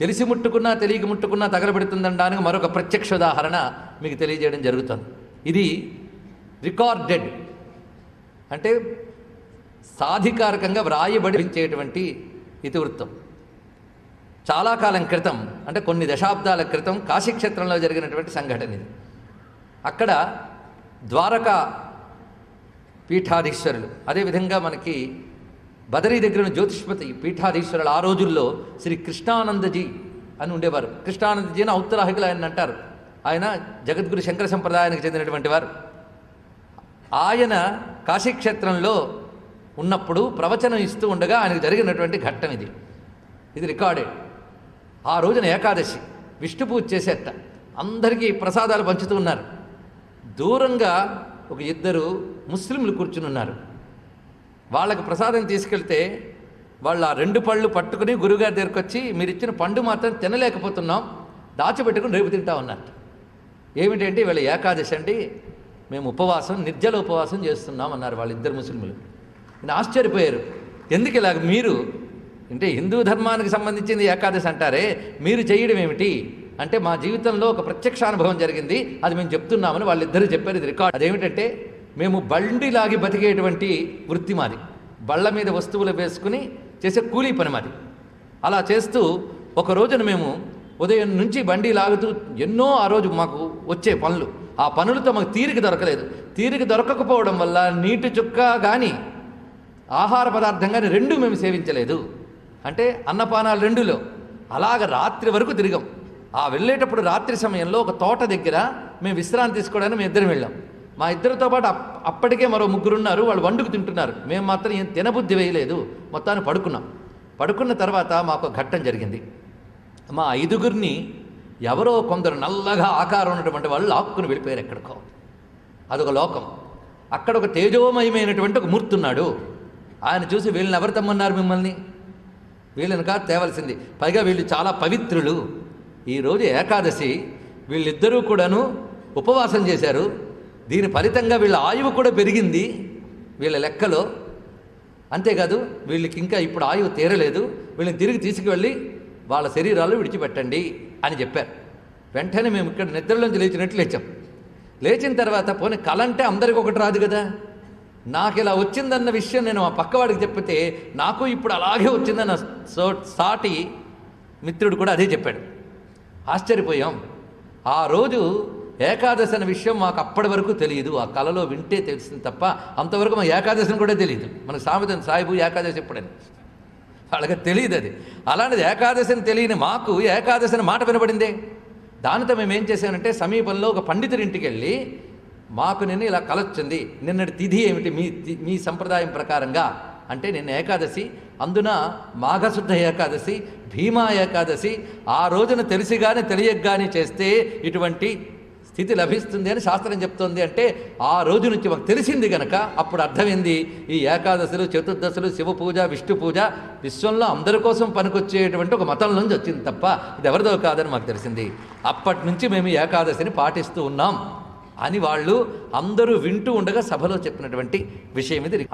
తెలిసి ముట్టుకున్నా తెలియక ముట్టుకున్నా తగలబెడుతుందనడానికి మరొక ప్రత్యక్ష ఉదాహరణ మీకు తెలియజేయడం జరుగుతుంది. ఇది రికార్డెడ్ అంటే సాధికారకంగా వ్రాయబడించేటువంటి ఇతివృత్తం. చాలా కాలం క్రితం అంటే కొన్ని దశాబ్దాల క్రితం కాశీక్షేత్రంలో జరిగినటువంటి సంఘటన ఇది. అక్కడ ద్వారకా పీఠాధీశ్వరులు అదేవిధంగా మనకి బదరీ దగ్గర ఉన్న జ్యోతిష్పతి పీఠాధీశ్వరులు ఆ రోజుల్లో శ్రీ కృష్ణానందజీ అని ఉండేవారు. కృష్ణానందజీ అని ఔత్తరాహికులు ఆయన అంటారు. ఆయన జగద్గురు శంకర సంప్రదాయానికి చెందినటువంటి వారు. ఆయన కాశీక్షేత్రంలో ఉన్నప్పుడు ప్రవచనం ఇస్తూ ఉండగా ఆయనకు జరిగినటువంటి ఘట్టం ఇది. ఇది రికార్డెడ్. ఆ రోజున ఏకాదశి. విష్ణు పూజ చేసేట అందరికీ ప్రసాదాలు పంచుతూ ఉన్నారు. దూరంగా ఒక ఇద్దరు ముస్లింలు కూర్చుని ఉన్నారు. వాళ్ళకి ప్రసాదం తీసుకెళ్తే వాళ్ళు ఆ రెండు పళ్ళు పట్టుకుని గురుగారి దగ్గరికి వచ్చి మీరు ఇచ్చిన పండు మాత్రం తినలేకపోతున్నాం దాచిపెట్టుకుని రేపు తింటా ఉన్నట్టు ఏమిటంటే వీళ్ళ ఏకాదశి అండి మేము ఉపవాసం నిర్జల ఉపవాసం చేస్తున్నాం అన్నారు వాళ్ళిద్దరు ముస్లింలు. నేను ఆశ్చర్యపోయారు. ఎందుకు ఇలాగ మీరు అంటే హిందూ ధర్మానికి సంబంధించింది ఏకాదశి అంటారే మీరు చేయడం ఏమిటి? అంటే మా జీవితంలో ఒక ప్రత్యక్ష అనుభవం జరిగింది అది మేము చెప్తున్నామని వాళ్ళిద్దరూ చెప్పారు. ఇది రికార్డ్. అదేమిటంటే మేము బండి లాగి బతికేటువంటి వృత్తి మాది. బళ్ళ మీద వస్తువులు వేసుకుని చేసే కూలీ పని మాది. అలా చేస్తూ ఒక రోజున మేము ఉదయం నుంచి బండి లాగుతూ ఎన్నో ఆ రోజు మాకు వచ్చే పనులు. ఆ పనులతో మాకు తీరిక దొరకలేదు. తీరిక దొరకకపోవడం వల్ల నీటి చుక్క కానీ ఆహార పదార్థం కానీ రెండు మేము సేవించలేదు. అంటే అన్నపానాలు రెండులో. అలాగ రాత్రి వరకు తిరిగాం. ఆ వెళ్ళేటప్పుడు రాత్రి సమయంలో ఒక తోట దగ్గర మేము విశ్రాంతి తీసుకోవడానికి మేము ఇద్దరం వెళ్ళాం. మా ఇద్దరితో పాటు అప్పటికే మరో ముగ్గురు ఉన్నారు వాళ్ళు వండుకు తింటున్నారు. మేము మాత్రం ఏం తినబుద్ధి వేయలేదు. మొత్తాన్ని పడుకున్నాం. పడుకున్న తర్వాత మాకు ఘట్టం జరిగింది. మా ఐదుగురిని ఎవరో కొందరు నల్లగా ఆకారం ఉన్నటువంటి వాళ్ళు లాక్కుని వెళ్ళిపోయారు ఎక్కడికో. అదొక లోకం. అక్కడ ఒక తేజోమయమైనటువంటి ఒక మూర్తి ఉన్నాడు. ఆయన చూసి వీళ్ళని ఎవరు తమ్మన్నారు మిమ్మల్ని? వీళ్ళని కాదు తేవలసింది. పైగా వీళ్ళు చాలా పవిత్రులు. ఈరోజు ఏకాదశి. వీళ్ళిద్దరూ కూడాను ఉపవాసం చేశారు. దీని ఫలితంగా వీళ్ళ ఆయువు కూడా పెరిగింది. వీళ్ళ లెక్కలో అంతేకాదు వీళ్ళకి ఇంకా ఇప్పుడు ఆయువు తీరలేదు. వీళ్ళని తిరిగి తీసుకువెళ్ళి వాళ్ళ శరీరాలు విడిచిపెట్టండి అని చెప్పారు. వెంటనే మేము ఇక్కడ నిద్రలోంచి లేచినట్లు లేచాం. లేచిన తర్వాత పోనీ కళ అంటే అందరికి ఒకటి రాదు కదా. నాకు ఇలా వచ్చిందన్న విషయం నేను మా పక్కవాడికి చెప్పితే నాకు ఇప్పుడు అలాగే వచ్చిందన్న సో సాటి మిత్రుడు కూడా అదే చెప్పాడు. ఆశ్చర్యపోయాం. ఆ రోజు ఏకాదశి అనే విషయం మాకు అప్పటి వరకు తెలియదు. ఆ కళలో వింటే తెలిసింది తప్ప అంతవరకు మా ఏకాదశిని కూడా తెలియదు. మన సామెతం సాయిబు ఏకాదశి ఎప్పుడైనా. వాళ్ళకి తెలియదు అది. అలాంటిది ఏకాదశిని తెలియని మాకు ఏకాదశి అనే మాట వినబడిందే. దానితో మేము ఏం చేశామంటే సమీపంలో ఒక పండితుడి ఇంటికి వెళ్ళి మాకు నిన్న ఇలా కలొచ్చింది. నిన్నటి తిథి ఏమిటి? మీ మీ సంప్రదాయం ప్రకారంగా అంటే నిన్న ఏకాదశి. అందున మాఘశుద్ధ ఏకాదశి భీమా ఏకాదశి. ఆ రోజున తెలిసి కానీ తెలియక కానీ చేస్తే ఇటువంటి స్థితి లభిస్తుంది అని శాస్త్రం చెప్తోంది అంటే ఆ రోజు నుంచి మాకు తెలిసింది గనక అప్పుడు అర్థమైంది. ఈ ఏకాదశులు చతుర్దశులు శివ పూజ విష్ణు పూజ విశ్వంలో అందరి కోసం పనికొచ్చేటువంటి ఒక మతం నుంచి వచ్చింది తప్ప ఇది ఎవరిదో కాదని మాకు తెలిసింది. అప్పటి నుంచి మేము ఏకాదశిని పాటిస్తూ ఉన్నాం అని వాళ్ళు అందరూ వింటూ ఉండగా సభలో చెప్పినటువంటి విషయం ఇది.